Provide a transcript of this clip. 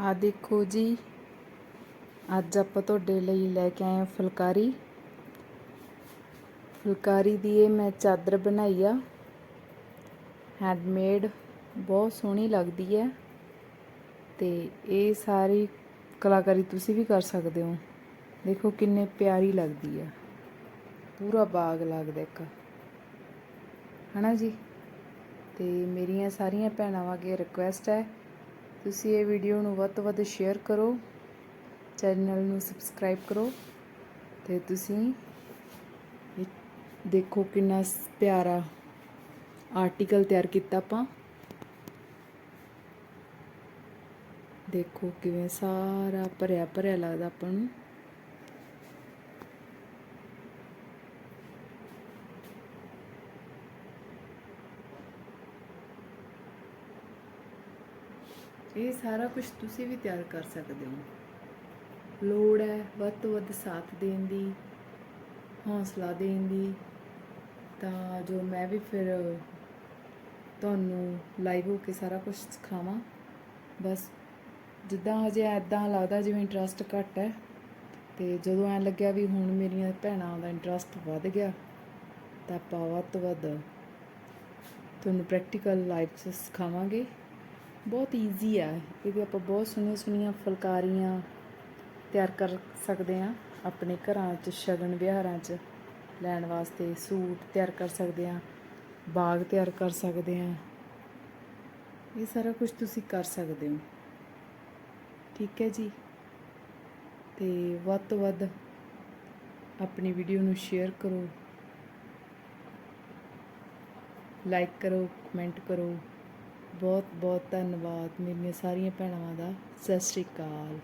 ਆ ਦੇਖੋ ਜੀ। ਅੱਜ ਆਪਾਂ ਤੁਹਾਡੇ ਲਈ ਲੈ ਕੇ ਆਏ ਹਾਂ ਫੁਲਕਾਰੀ। ਫੁਲਕਾਰੀ ਦੀ ਇਹ ਮੈਂ ਚਾਦਰ ਬਣਾਈ ਆ। ਹੈਂਡਮੇਡ ਬਹੁਤ ਸੋਹਣੀ ਲੱਗਦੀ ਹੈ। ਤੇ ਇਹ ਸਾਰੀ ਕਲਾਕਾਰੀ ਤੁਸੀਂ ਵੀ ਕਰ ਸਕਦੇ ਹੋ। ਦੇਖੋ ਕਿੰਨੇ ਪਿਆਰੀ ਲੱਗਦੀ ਆ। ਪੂਰਾ ਬਾਗ ਲੱਗਦਾ ਇੱਕ। ਹਨਾ ਜੀ? ਤੇ ਮੇਰੀਆਂ ਸਾਰੀਆਂ ਭੈਣਾਂ ਅੱਗੇ ਰਿਕੁਐਸਟ ਹੈ। ਤੁਸੀਂ ਇਹ ਵੀਡੀਓ ਨੂੰ ਵੱਧ ਤੋਂ ਵੱਧ ਸ਼ੇਅਰ ਕਰੋ ਚੈਨਲ ਨੂੰ ਸਬਸਕ੍ਰਾਈਬ ਕਰੋ ਤੇ ਤੁਸੀਂ ਦੇਖੋ ਕਿੰਨਾ ਸ- ਪਿਆਰਾ ਆਰਟੀਕਲ ਤਿਆਰ ਕੀਤਾ ਆਪਾਂ। ਦੇਖੋ ਕਿਵੇਂ ਸਾਰਾ ਭਰਿਆ ਭਰਿਆ ਲੱਗਦਾ ਆਪਾਂ ਨੂੰ। ਇਹ ਸਾਰਾ ਕੁਝ ਤੁਸੀਂ ਵੀ ਤਿਆਰ ਕਰ ਸਕਦੇ ਹੋ। ਲੋੜ ਹੈ ਵੱਧ ਤੋਂ ਵੱਧ ਸਾਥ ਦੇਣ ਦੀ, ਹੌਸਲਾ ਦੇਣ ਦੀ। ਤਾਂ ਜੋ ਮੈਂ ਵੀ ਫਿਰ ਤੁਹਾਨੂੰ ਲਾਈਵ ਹੋ ਕੇ ਸਾਰਾ ਕੁਝ ਸਿਖਾਵਾਂ। ਬਸ ਜਿੱਦਾਂ ਹਜੇ ਐਦਾਂ ਲੱਗਦਾ ਜਿਵੇਂ ਇੰਟਰਸਟ ਘੱਟ ਹੈ। ਤੇ ਜਦੋਂ ਐਂ ਲੱਗਿਆ ਵੀ ਹੁਣ ਮੇਰੀਆਂ ਭੈਣਾਂ ਦਾ ਇੰਟਰਸਟ ਵੱਧ ਗਿਆ, ਤਾਂ ਆਪਾਂ ਵੱਧ ਤੋਂ ਵੱਧ ਤੁਹਾਨੂੰ ਪ੍ਰੈਕਟੀਕਲ ਲਾਈਵ 'ਚ ਸਿਖਾਵਾਂਗੇ। ਬਹੁਤ ਈਜ਼ੀ ਆ। ਇਹਦੇ ਆਪਾਂ ਬਹੁਤ ਸੋਹਣੀਆਂ ਸੋਹਣੀਆਂ ਫੁਲਕਾਰੀਆਂ ਤਿਆਰ ਕਰ ਸਕਦੇ ਆ ਆਪਣੇ ਘਰਾਂ 'ਚ, ਸ਼ਗਨ ਵਿਹਾਰਾਂ 'ਚ ਲੈਣ ਵਾਸਤੇ ਸੂਟ ਤਿਆਰ ਕਰ ਸਕਦੇ ਆ ਬਾਗ ਤਿਆਰ ਕਰ ਸਕਦੇ ਆ ਇਹ ਸਾਰਾ ਕੁਝ ਤੁਸੀਂ ਕਰ ਸਕਦੇ ਹੋ। ਠੀਕ ਹੈ ਜੀ? ਤੇ ਵੱਧ ਤੋਂ ਵੱਧ ਆਪਣੀ ਵੀਡੀਓ ਨੂੰ ਸ਼ੇਅਰ ਕਰੋ। ਲਾਈਕ ਕਰੋ ਕਮੈਂਟ ਕਰੋ। ਬਹੁਤ ਬਹੁਤ ਧੰਨਵਾਦ। ਮੇਰੀਆਂ ਸਾਰੀਆਂ ਭੈਣਾਂ ਦਾ। ਸਤਿ ਸ਼੍ਰੀ ਅਕਾਲ।